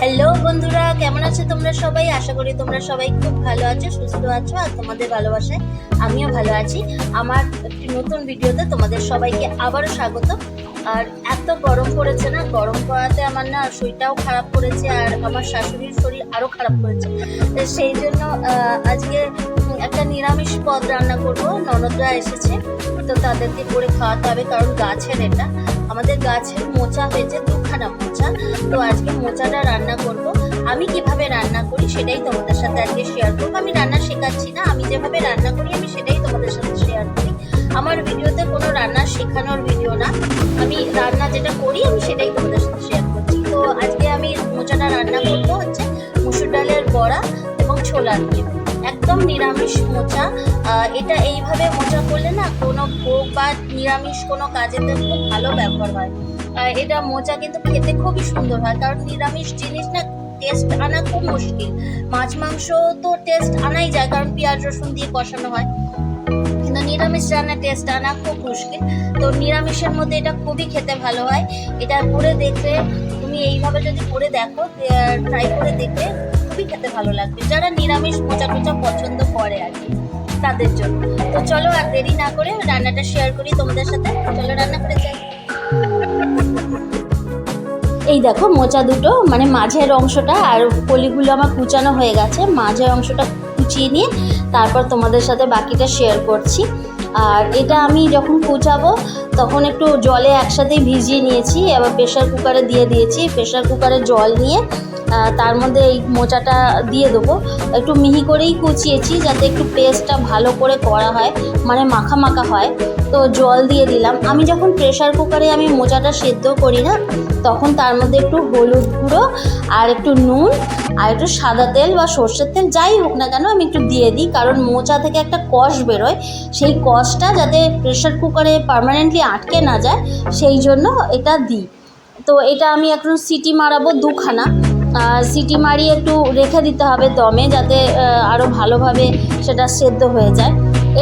Hello বন্ধুরা, কেমন আছো তোমরা সবাই? আশা করি তোমরা সবাই খুব ভালো আছো, সুস্থ আছো আর তোমাদের ভালোবাসায় আমিও ভালো আছি। আমার একটি নতুন ভিডিওতে তোমাদের সবাইকে আবারও স্বাগত। আর এত গরম পড়েছে না, গরম পড়াতে আমার না শরীরটাও খারাপ করেছে আর আমার শাশুড়ির শরীর আরও খারাপ করেছে। সেই জন্য আজকে একটা নিরামিষ পদ রান্না করব। ননদরা এসেছে, তো তাদেরকে করে খাওয়াতে হবে, কারণ গাছের এটা। আমাদের গাছের মোচা হয়েছে, দুখানা মোচা। তো আজকে মোচাটা রান্না করব। আমি কীভাবে রান্না করি সেটাই তোমাদের সাথে আজকে শেয়ার করব। আমি রান্না শেখাচ্ছি না, আমি যেভাবে রান্না করি আমি সেটাই তোমাদের সাথে শেয়ার করি। আমার ভিডিওতে কোনো রান্না শেখানোর ভিডিও না। আমি রান্না যেটা করি আমি সেটাই তোমাদের সাথে শেয়ার করছি। তো আজকে আমি মোচাটা রান্না করব হচ্ছে মুসুর ডালের বড়া এবং ছোলা দিয়ে। একদম নিরামিষ মোচা। এটা এইভাবে মোচা করলে না কোনো ভোগ বা নিরামিষ কোনো কাজেতে খুব ভালো ব্যবহার হয়। এটা মোচা কিন্তু খেতে খুবই সুন্দর হয়, কারণ নিরামিষ জিনিস না টেস্ট আনা খুব মুশকিল। মাছ মাংস তো টেস্ট আনাই যায়, কারণ পেঁয়াজ রসুন দিয়ে কষানো হয়। নিরামিষ রান্না টেস্ট আনা খুব মুশকিল। তো নিরামিষের মধ্যে এটা খুবই খেতে ভালো হয়। এটা করে দেখলে, তুমি এইভাবে যদি করে দেখো ট্রাই করে দেখলে খুবই খেতে ভালো লাগবে। যারা নিরামিষ মোচা টোচা পছন্দ করে আর কি, তাদের জন্য। তো চলো আর দেরি না করে রান্নাটা শেয়ার করি তোমাদের সাথে। চলো রান্না করে যাই। এই দেখো মোচা দুটো মানে মাঝের অংশটা আর কলিগুলো আমার কুচানো হয়ে গেছে। মাঝের অংশটা কুচিয়ে নিয়ে তারপর তোমাদের সাথে বাকিটা শেয়ার করছি। আর এটা আমি যখন কুচাবো তখন একটু জলে একসাথেই ভিজিয়ে নিয়েছি, এবার প্রেশার কুকারে দিয়ে দিয়েছি। প্রেশার কুকারে জল নিয়ে তার মধ্যে এই মোচাটা দিয়ে দেবো। একটু মিহি করেই কুচিয়েছি যাতে একটু পেস্টটা ভালো করে করা হয় মানে মাখা মাখা হয়। তো জল দিয়ে দিলাম। আমি যখন প্রেশার কুকারে আমি মোচাটা সেদ্ধ করি না, তখন তার মধ্যে একটু হলুদ গুঁড়ো আর একটু নুন আর একটু সাদা তেল বা সর্ষের তেল, যাই হোক না কেন আমি একটু দিয়ে দিই। কারণ মোচা থেকে একটা কষ বেরোয়। সেই কষটা যাতে প্রেশার কুকারে পার্মানেন্টলি আটকে না যায়, সেই জন্য এটা দিই। তো এটা আমি এখন সিটি মারাবো দুখানা। সিটি মারিয়ে একটু রেখে দিতে হবে দমে যাতে আরও ভালোভাবে সেটা সেদ্ধ হয়ে যায়।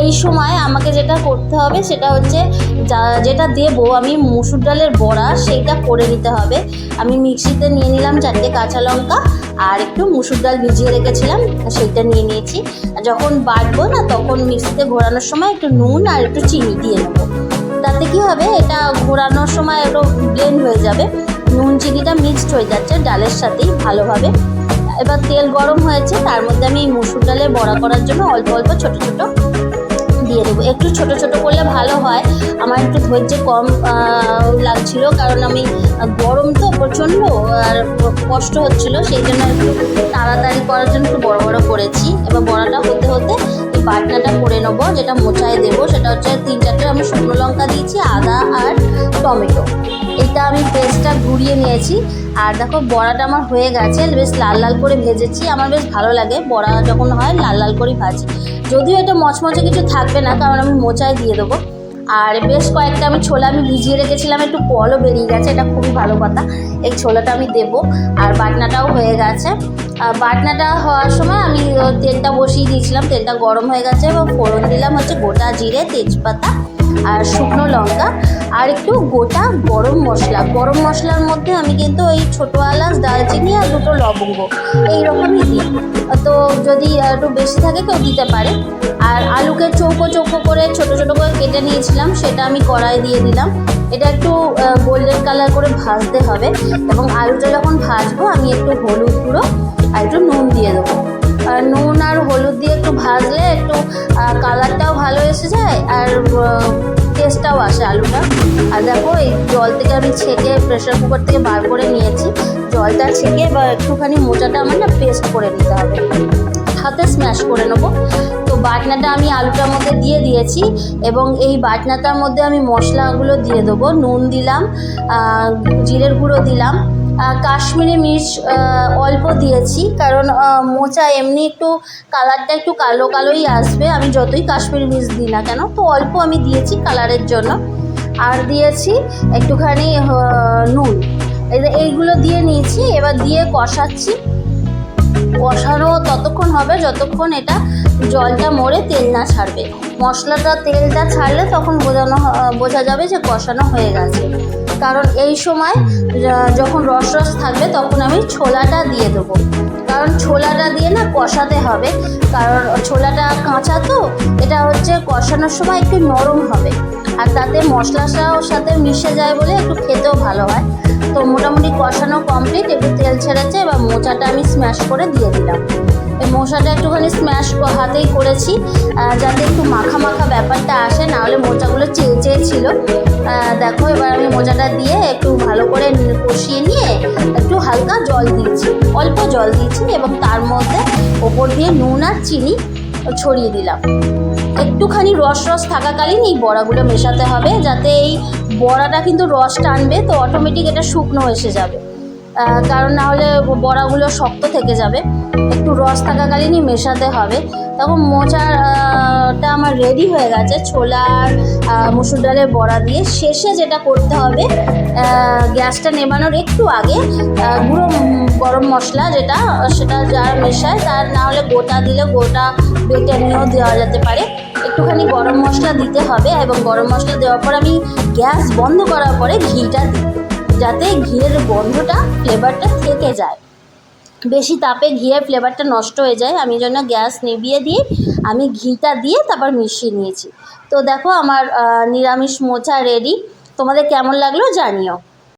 এই সময় আমাকে যেটা করতে হবে সেটা হচ্ছে, যা, যেটা দেবো আমি মুসুর ডালের বড়া, সেইটা করে নিতে হবে। আমি মিক্সিতে নিয়ে নিলাম চারটে কাঁচা লঙ্কা আর একটু মুসুর ডাল ভিজিয়ে রেখেছিলাম, সেইটা নিয়ে নিয়েছি। যখন বাটবো না, তখন মিক্সিতে ঘোরানোর সময় একটু নুন আর একটু চিনি দিয়ে নেব। তাতে কি হবে? এটা ঘোরানোর সময় একটু ব্লেন্ড হয়ে যাবে। নুন চিনিটা মিক্সড হয়ে যাচ্ছে ডালের সাথেই ভালোভাবে। এবার তেল গরম হয়েছে, তার মধ্যে আমি মুসুর ডালের বড়া করার জন্য অল্প অল্প ছোট ছোট দিয়ে দেবো। একটু ছোট ছোট করলে ভালো হয়। আমার একটু ধৈর্য কম লাগছিল কারণ আমি গরম তো প্রচণ্ড আর কষ্ট হচ্ছিল, সেই জন্য একটু তাড়াতাড়ি করার জন্য একটু বড় বড় করেছি। এবার বড়াটা হতে হতে বাটনাটা করে নেব, যেটা মোচায় দেবো, সেটা হচ্ছে তিন চারটে আমি শুকনো লঙ্কা দিয়েছি, আদা আর টমেটো। এটা আমি পেস্টটা ঘুরিয়ে নিয়েছি। আর দেখো, বড়াটা আমার হয়ে গেছে, বেশ লাল লাল করে ভেজেছি, আমার বেশ ভালো লাগে। বড়া যখন হয়, লাল লাল করে ভাজি যদিও এটা মচমচে কিছু থাকবে না, কারণ আমি মোচায় দিয়ে দেবো। আর বেশ কয়েকটা আমি ছোলা আমি ভিজিয়ে রেখেছিলাম, একটু কলও বেরিয়ে গেছে, এটা খুবই ভালো কথা। এই ছোলাটা আমি দেবো। আর বাটনাটাও হয়ে গেছে। আর বাটনাটা হওয়ার সময় আমি তেলটা বসিয়ে দিয়েছিলাম, তেলটা গরম হয়ে গেছে এবং ফোড়ন দিলাম হচ্ছে গোটা জিরে, তেজপাতা আর শুকনো লঙ্কা। আর একটু গোটা গরম মশলা। গরম মশলার মধ্যে আমি কিন্তু ওই ছোটো এলাচ, দারচিনি আর দুটো লবঙ্গ, এইরকমই দিই। তো যদি একটু বেশি থাকে কেউ দিতে পারে। আর আলুকে চৌকো চৌকো করে, ছোট ছোট করে কেটে নিয়েছিলাম, সেটা আমি কড়াই দিয়ে দিলাম। এটা একটু গোল্ডেন কালার করে ভাজতে হবে এবং আলুটা যখন ভাজবো, আমি একটু হলুদ গুঁড়ো আর একটু নুন দিয়ে দেবো। আর নুন আর হলুদ দিয়ে একটু ভাজলে একটু কালারটাও ভালো এসে যায় আর টেস্টটাও আসে আলুটা। আর দেখো, এই জল থেকে আমি ছেঁকে প্রেশার কুকার থেকে বার করে নিয়েছি। জলটা ছেঁকে বা একটুখানি মোচাটা আমার না পেস্ট করে নিতে হবে। হাতে স্ম্যাশ করে নেব। বাটনাটা আমি আলুটার মধ্যে দিয়ে দিয়েছি এবং এই বাটনাটার মধ্যে আমি মশলাগুলো দিয়ে দেবো। নুন দিলাম জিরের গুঁড়ো দিলাম। কাশ্মীরি মির্চ অল্প দিয়েছি কারণ মোচা এমনি একটু কালারটা একটু কালো কালোই আসবে। আমি যতই কাশ্মীরি মির্চ দিই না কেন, তো অল্প আমি দিয়েছি কালারের জন্য। আর দিয়েছি একটুখানি নুন। এই- এইগুলো দিয়ে নিয়েছি, এবার দিয়ে কষাচ্ছি। কষানো ততক্ষণ হবে যতক্ষণ এটা জলটা মরে তেল না ছাড়বে। মশলাটা, তেলটা ছাড়লে তখন বোঝানো বোঝা যাবে যে কষানো হয়ে গেছে। কারণ এই সময় যখন রস রস থাকবে তখন আমি ছোলাটা দিয়ে দেবো। কারণ ছোলাটা দিয়ে না কষাতে হবে। কারণ ছোলাটা কাঁচা তো, এটা হচ্ছে কষানোর সময় একটু নরম হবে। আর তাতে মশলাটাও সাথে মিশে যায় বলে একটু খেতেও ভালো হয়। তো মোটামুটি কষানো কমপ্লিট একটু তেল ছেড়েছে, এবার মোচাটা আমি স্ম্যাশ করে দিয়ে দিলাম। মশাটা একটুখানি স্ম্যাশ হাতেই করেছি যাতে একটু মাখা মাখা ব্যাপারটা আসে নাহলে মোচাগুলো চেয়ে চেয়ে ছিল দেখো, এবার আমি মোচাটা দিয়ে একটু ভালো করে কষিয়ে নিয়ে একটু হালকা জল দিয়েছি অল্প জল দিয়েছি এবং তার মধ্যে ওপর দিয়ে নুন আর চিনি ছড়িয়ে দিলাম। একটুখানি রস রস থাকাকালীন এই বড়াগুলো মেশাতে হবে, যাতে এই বড়াটা কিন্তু রস টানবে তো অটোমেটিক এটা শুকনো এসে যাবে। কারণ না হলে বড়াগুলো শক্ত থেকে যাবে একটু রস থাকাকালীনই মেশাতে হবে। তখন মোচাটা আমার রেডি হয়ে গেছে ছোলা আর আহ, মুসুর ডালের বড়া দিয়ে। শেষে যেটা করতে হবে গ্যাসটা নেবানোর একটু আগে গুঁড়ো গরম মশলা যেটা সেটা যারা মেশায় তার না হলে গোটা দিলে গোটা বেটে নিয়েও দেওয়া যেতে পারে। একটুখানি গরম মশলা দিতে হবে এবং গরম মশলা দেওয়ার পর আমি গ্যাস বন্ধ করার পরে ঘিটা দিই যাতে ঘিয়ের গন্ধটা ফ্লেভারটা থেকে যায়। বেশি তাপে ঘিয়ের ফ্লেভারটা নষ্ট হয়ে যায়, আমি জন্য গ্যাস নিভিয়ে দিয়ে আমি ঘিটা দিয়ে তারপর মিশিয়ে নিয়েছি। তো দেখো আমার নিরামিষ মোচা রেডি তোমাদের কেমন লাগল জানিও।